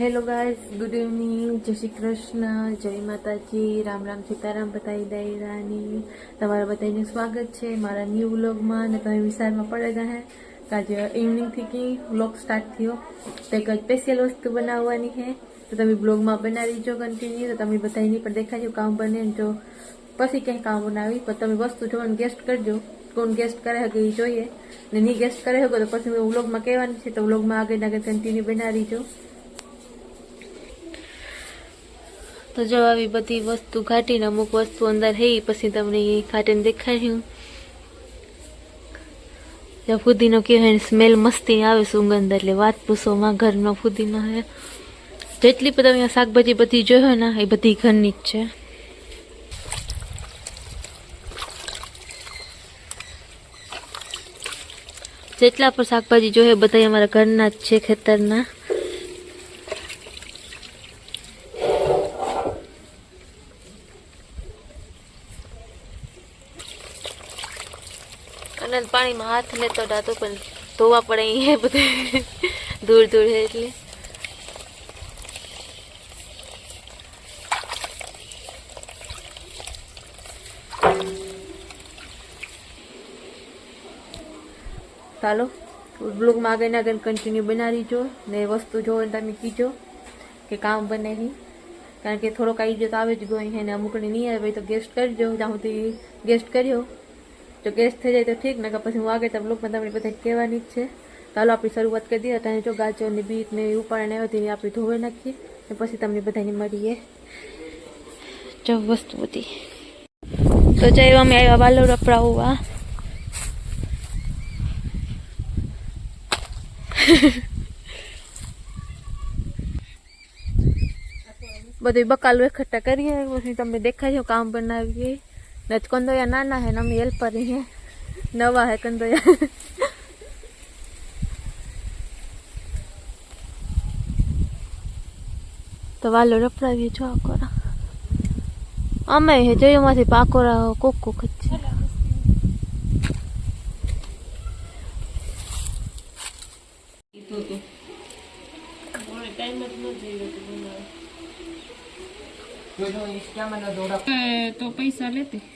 Hello guys good evening જય શ્રી કૃષ્ણ. જય માતાજી. રામ રામ સીતારામ બતાવી દૈરાની તમારા બધાને સ્વાગત છે મારા ન્યૂ વ્લોગમાં અને તમે વિસ્તારમાં પડેગા હે. આજે ઇવનિંગથી કી વ્લોગ સ્ટાર્ટ થયો. તો એક સ્પેશિયલ વસ્તુ બનાવવાની છે. તો તમે બ્લોગમાં બનાવી જો કન્ટિન્યુ તો તમે બધાની પણ દેખાજો કામ બને જો પછી ક્યાંય કામ બનાવી. પણ તમે વસ્તુ જોવાનું ગેસ્ટ કરજો. કોણ ગેસ્ટ કરે હકે એ જોઈએ. ને નહીં ગેસ્ટ કરે હકો તો પછી વ્લોગમાં કહેવાની છે. તો વ્લોગમાં આગળ આગળ કન્ટિન્યુ બનાવી જો. તો જો આવી બધી વસ્તુ ઘાટીને અમુક વસ્તુ અંદર હઈ પછી તમને એ ઘાટીને દેખાડ્યું જ્યાં ફુદીનો કહેવાય સ્મેલ મસ્તી આવે સુગંધ, એટલે વાત પૂછોમાં ઘરનો ફુદીનો હે. જેટલી પણ તમે શાકભાજી બધી જોયો ને, એ બધી ઘરની જ છે. જેટલા પણ શાકભાજી જોઈએ બધા અમારા ઘરના જ છે ખેતરના. અનંત પાણીમાં હાથ ને તો ડાતો, પણ ધોવા પડે અહીંયા બધે. દૂર દૂર છે એટલે. ચાલો બ્લોગમાં આગળ આગળ કન્ટિન્યુ બનાવી જો ને વસ્તુ જો તમે કીજો કે કામ બને નહીં. કારણ કે થોડોક આવી ગયો તો આવે જ ગયો એને અમુકને નહીં આવે, તો ગેસ્ટ કરજો જ્યાં સુધી ગેસ્ટ કર્યો. જો ગેસ થઈ જાય તો ઠીક ને પછી હું આગળ તમે બ્લોગમાં તમને બધા કહેવાની જ છે. ચાલો આપણી શરૂઆત કરી દઈએ. ત્યાં જો ગાજર ને બીટ ને ઉપાડ ને હતી આપણે ધોવે નાખીએ પછી તમને બધાને મળીએ. જો વસ્તુ બધી. તો જઈ અમે આવ્યા વાલો રપડાવવા બધું બકાલું એકઠા કરીએ પછી તમને દેખાય કામ બનાવીએ. ને કંદોયા નાના હે અમે હેલ્પર હે નવા હે કંદોયા તો વાલો રપડાવીએ જો આકોરા અમે હે જોયોમાંથી પાકોરા કોક કોક જ છે તો પૈસા લેતી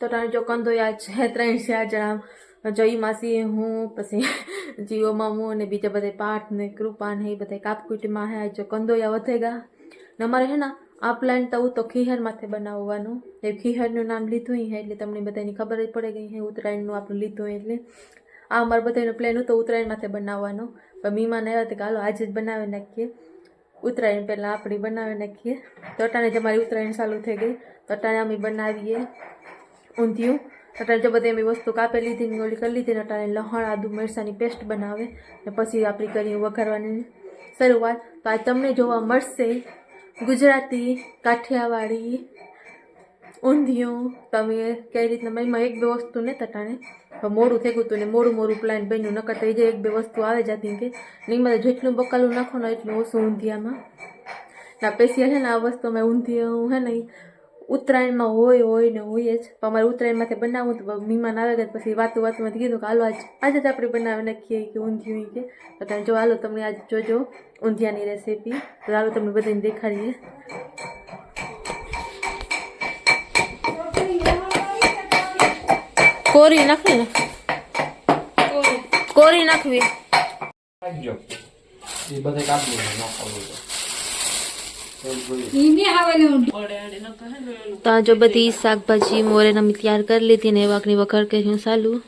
તારે જો કંદોયા છે, ત્રણ ચાર જણા જઈ માસી હું, પછી જીઓ મામું અને બીજા બધા પાઠ ને કૃપા ને એ બધા કાપકૂટીમાં હે જો કંદોયા વધેગા. ને અમારે હે ને, આ પ્લાન તો તો ખીહર માથે બનાવવાનું. એ ખીહરનું નામ લીધું હે, એટલે તમને બધાની ખબર જ પડે ગઈ હે ઉત્તરાયણનું આપણે લીધું એટલે. આ અમારે બધાનો પ્લાન હતો ઉત્તરાયણ માથે બનાવવાનો. પણ મીમાન આવ્યા તો હાલો આજે જ બનાવી નાખીએ. ઉત્તરાયણ પહેલાં આપણી બનાવી નાખીએ. તો અટાણે જ અમારી ઉત્તરાયણ ચાલુ થઈ ગઈ તો અમે બનાવીએ ઊંધિયું. અટાણે જો બધી અમે વસ્તુ કાપી લીધી ઓલી કરી લીધી ને અટાણે લહણ, આદુ મરસાની પેસ્ટ બનાવે ને પછી આપણી કરી વઘારવાની શરૂઆત. તો આ તમને જોવા મળશે ગુજરાતી કાઠિયાવાડી ઊંધિયું તમે કઈ રીતના એમાં એક બે વસ્તુ ને તટાણે મોડું થઈ ગયું હતું ને મોડું મોડું પ્લાન બન્યું. નકર તો એ જે એક બે વસ્તુ આવે જતી કે, ને એમાં જેટલું બકાલું નાખો ને એટલું ઓછું ઊંધિયામાં ના સ્પેશિયલ છે ને આ વસ્તુ અમે ઊંધિયું હે ને ઉત્તરાયણમાં હોય હોય ને હોય જ. પણ અમારે ઉત્તરાયણમાંથી બનાવવું તો મહેમાન આવે ગયા પછી વાતું વાતમાંથી કીધું કે હાલો આજ, આજે જ આપણે બનાવી નાખીએ કે ઊંધિયું કે. તો જો, હાલો તમને આજ જોજો ઊંધિયાની રેસીપી તો હાલો તમને બધાને દેખાડીએ. કોરી નાખવી ને? કોરી નાખવી. તો. જો બધી શાકભાજી મોરે નમી તૈયાર કરી લીધી ને વાકની કે હું સાલું.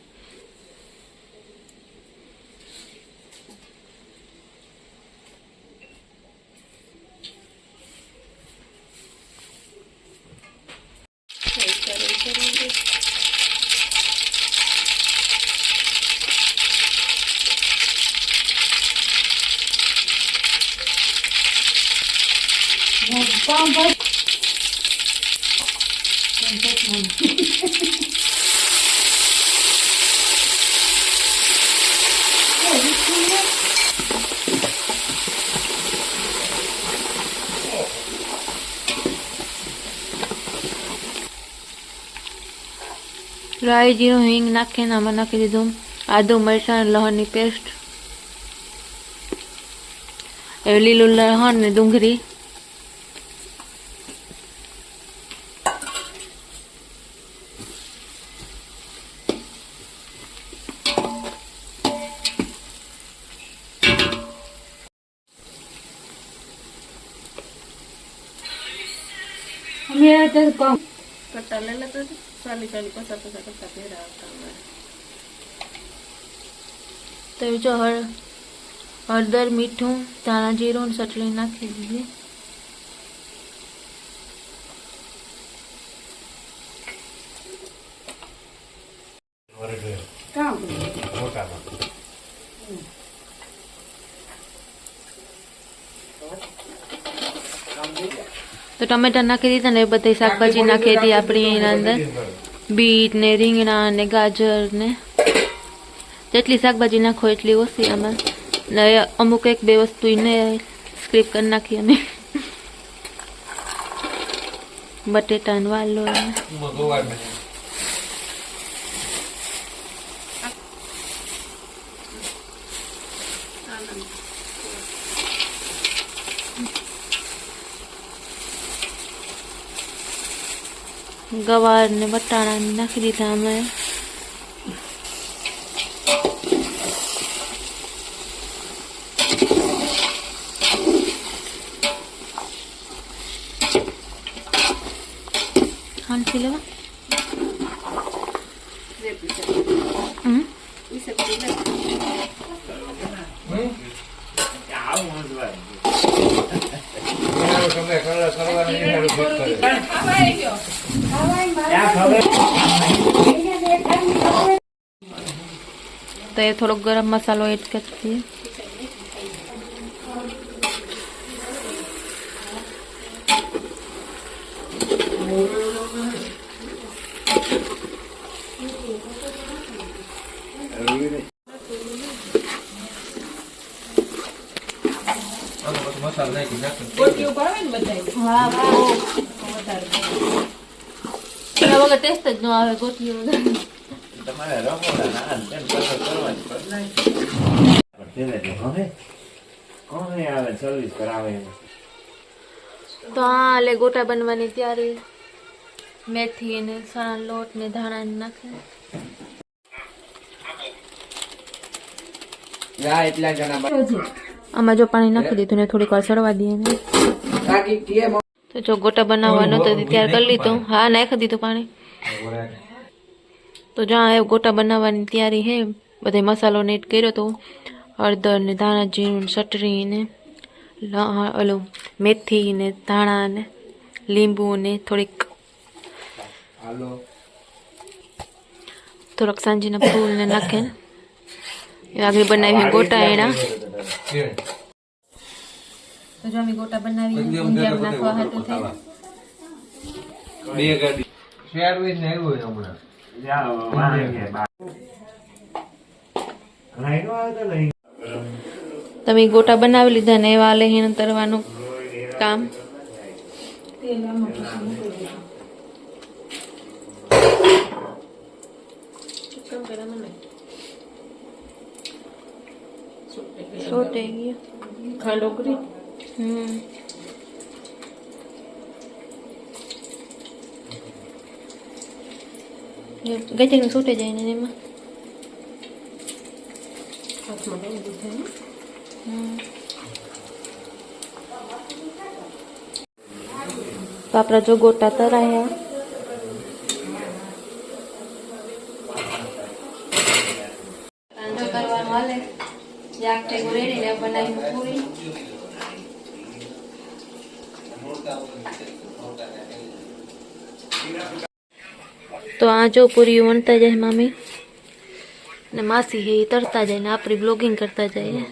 રાઈ જીરું હિંગ નાખીને આમાં નાખી દીધું. આદુ, મરચાં લહણની પેસ્ટ લીલું લહણ ને ડુંગળી. કટ્ટા લઈ લેતો હતો. ચાલી ચાલી પચાસ પચાસ કટ્ટા પહેરા આવતા અમારે. તો જો હળ હળદર મીઠું ધાણા જીરું ને ચટણી નાખી દીધી તો ટમેટા નાખી દીધા ને એ બધી શાકભાજી નાખી હતી આપણી એના અંદર. બીટ ને રીંગણા ને ગાજર ને જેટલી શાકભાજી નાખો એટલી ઓછી આમાં. ને અમુક એક બે વસ્તુ ને સ્ક્રીપ કરી નાખી અમે બટેટા ને વાલો ગોવાર ને વટાણા નાખી દીધા અમે હાંસી લેવા તો એ થોડોક ગરમ મસાલો એડ કરી દઈએ. મસાલો નાખી નાખી. ગોટીઓ ભાવે ને? એના વગર ટેસ્ટ જ ન આવે ગોઠવી વગર તમારે રખોડા ના તેમ કલર કરવા જ પડે પણ તેને તો હવે કોને આવે સર્વિસ કરાવે તો આ લે ગોટા બનવાની તૈયારી મેથી ને સારા લોટ ને ધાણા નાખે આમાં જો પાણી નાખી દીધું ને થોડીક વાર સડવા દઈએ ને તો જો ગોટા બનાવવાનો તો તૈયાર કરી લીધું. હા નાખી દીધું પાણી. તો જ્યાં એ ગોટા બનાવવાની તૈયારી હે બધે મસાલો નેટ કર્યો તો હળદર ને ધાણા જીરું ચટણી ને ઓલું મેથી ને ધાણા ને લીંબુ ને થોડીક થોડાક સાંજીના ફૂલ ને નાખે ને આગળ બનાવી ગોટા એના. તો જો અમે ગોટા બનાવી ઊંધિયા નાખવા હાટું થઈ બે ગાડી. શેરવીસ ને આવ્યો છે હમણાં. જાઓ. લાઈનો લઈ તમે ગોટા બનાવી લીધા ને એવા લહીને તરવાનું કામ? સોટે ગયો. ખાંડ ઓગળી. હમ ગજેનું છૂટે જાય ને એમાં હાથમાં લઈ. હમ. તો આપણા જો ગોટા તરાયા કરવાનો હાલે શાક ટેગો રેડી ને બનાવી પૂરી तो आज पूरी वनता जाए मामी ने मासी है तरता जाए ने अपनी ब्लॉगिंग करता जाए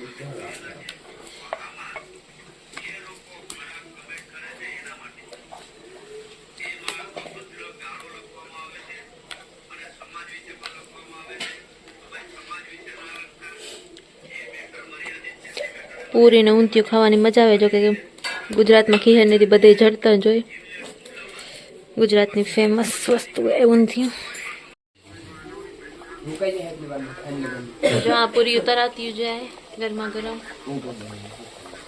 पूरी ने ऊंधियों खावा मज़ा आए जो कि ગુજરાતમાં ખીહેરની બધે જડતા જ હોય ગુજરાતની ફેમસ વસ્તુ એ ઊંધિયું. જો આ પૂરી તરાતી જાય ગરમા ગરમ.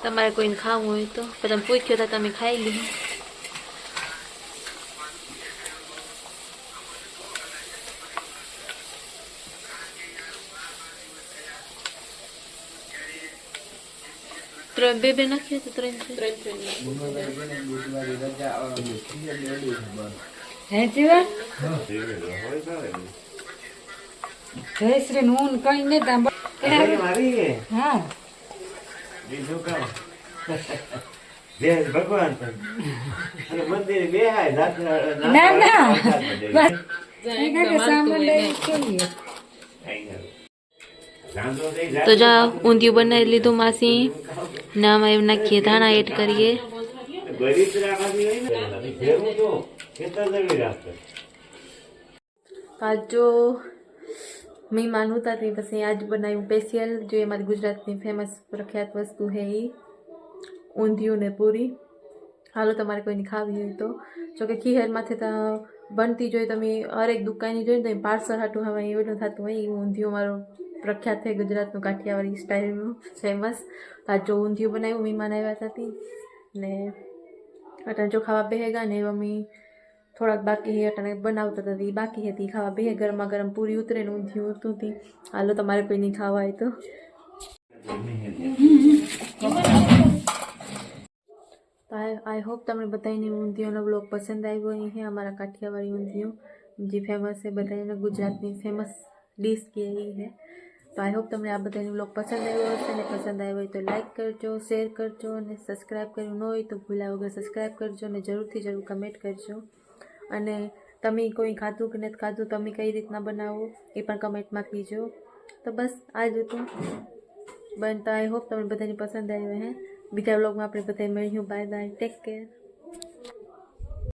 તમારે કોઈને ખાવું હોય તો. તમે પૂછ્યો તો તમે ખાઈ લીધું. ત્રણ બે બે નાખ્યો તો ત્રણ હે જયશ્રી નું કઈ નઈ મારી હા બીજું કામ ભગવાન અને મંદિરે ના, ના. તો જા ઊંધિયું બનાવી લીધું માસી ને આમાં એમ નાખીએ ધાણા એડ કરીએ. પાજો મેં માનું હતા પછી આજ બનાવ્યું સ્પેશિયલ જે અમારી ગુજરાતની ફેમસ પ્રખ્યાત વસ્તુ છે એ ઊંધિયું ને પૂરી. હાલો તમારે કોઈને ખાવી હોય તો. જોકે ખીહેરમાંથી તો બનતી જોઈએ તમે હરેક દુકાનની જોઈને તો પાર્સલ હાટું હવે એવું થતું હોય એ ઊંધિયું મારું પ્રખ્યાત છે ગુજરાતનું કાઠિયાવાડી સ્ટાઇલનું ફેમસ જો ઊંધિયું બનાવ્યું મહેમાન આવ્યા હતા ને અટાણે જો ખાવા બેહેગા ને મમ્મી થોડાક બાકી અટાણે બનાવતા હતા એ બાકી હતી ખાવા બે ગરમા ગરમ પૂરી ઉતરે ને ઊંધિયું હતું હતી હાલો, તમારે કોઈ નહીં ખાવા હોય તો. આઈ હોપ તમને બધાને ઊંધિયોનો બ્લોગ પસંદ આવ્યો છે અમારા કાઠિયાવાડી ઊંધિયું. જે ફેમસ છે બધાને ગુજરાતની ફેમસ ડીશ કે એ છે તો આઈ હોપ તમને આ બધાનો બ્લોગ પસંદ આવ્યો હશે અને પસંદ આવ્યો હોય તો લાઇક કરજો શેર કરજો અને સબસ્ક્રાઈબ કર્યું ન હોય તો ભૂલા વગર સબસ્ક્રાઈબ કરજો અને જરૂરથી જરૂર કમેન્ટ કરજો. અને તમે કોઈ ખાધું કે નથી ખાધું, તમે કઈ રીતના બનાવો એ પણ કમેન્ટમાં કીજો. તો બસ આ જ હતું બનતા આઈ હોપ તમને બધાની પસંદ આવ્યો હે. બીજા વ્લોગમાં આપણે બધા મળ્યું બાય બાય ટેક કેર